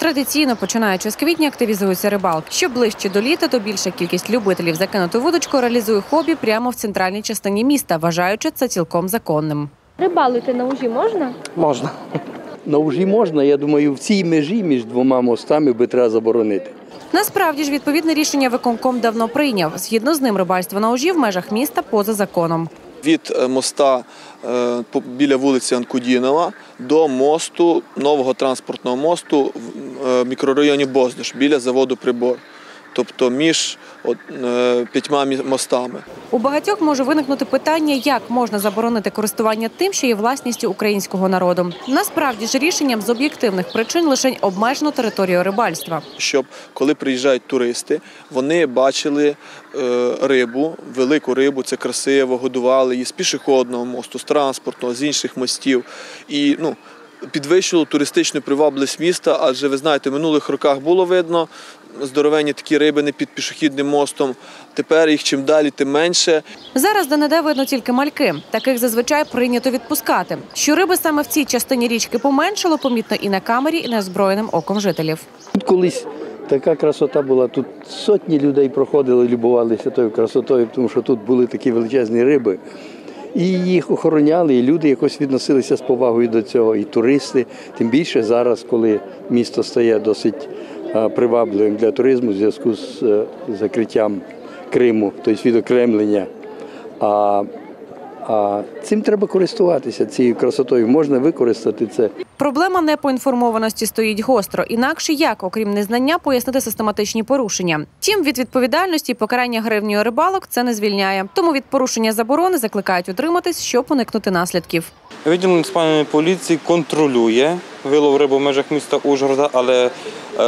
Традиційно, починаючи з квітня, активізуються рибалки. Що ближче до літа, то більша кількість любителів закинути вудочку реалізує хобі прямо в центральній частині міста, вважаючи це цілком законним. Рибалити на ужі можна? Можна. На ужі можна, я думаю, в цій межі між двома мостами би треба заборонити. Насправді ж відповідне рішення виконком давно прийняв. Згідно з ним, рибальство на ужі в межах міста поза законом. від е, моста е, по- біля вулиці Анкудінова до мосту, нового транспортного мосту в мікрорайоні Боздиш біля заводу Прибор. Тобто між от, е, п'ятьма мостами. У багатьох може виникнути питання, як можна заборонити користування тим, що є власністю українського народу. Насправді ж рішенням з об'єктивних причин лише обмежено територію рибальства. щоб коли приїжджають туристи, вони бачили е, рибу, велику рибу, це красиво, годували її з пішохідного мосту, з транспортного, з інших мостів. І ну, підвищило туристичну привабливість міста, адже ви знаєте, в минулих роках було видно здоровенні такі рибини під пішохідним мостом. Тепер їх чим далі, тим менше. Зараз де-не-де видно тільки мальки. Таких зазвичай прийнято відпускати. Що риби саме в цій частині річки поменшало, помітно і на камері, і неозброєним оком жителів. Тут колись така красота була. Тут сотні людей проходили, любувалися тою красотою, тому що тут були такі величезні риби. І їх охороняли, і люди якось відносилися з повагою до цього, і туристи. Тим більше зараз, коли місто стає досить привабливим для туризму в зв'язку з е, закриттям Криму, тобто відокремлення. А, а цим треба користуватися, цією красотою. Можна використати це. Проблема непоінформованості стоїть гостро. Інакше як, окрім незнання, пояснити систематичні порушення. Тім від відповідальності покарання гривнею рибалок це не звільняє. Тому від порушення заборони закликають утриматись, щоб уникнути наслідків. Відділ муніципальної поліції контролює вилов риби в межах міста Ужгорода, але е,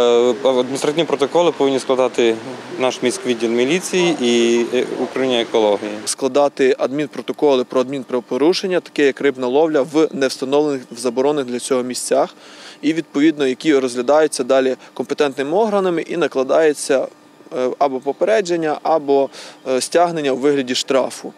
адміністративні протоколи повинні складати наш міськвідділ міліції і е, управління екології. складати адмінпротоколи про адмінправопорушення, таке як рибна ловля в невстановлених в заборонених для цього місцях, і відповідно які розглядаються далі компетентними органами і накладається е, або попередження, або стягнення у вигляді штрафу.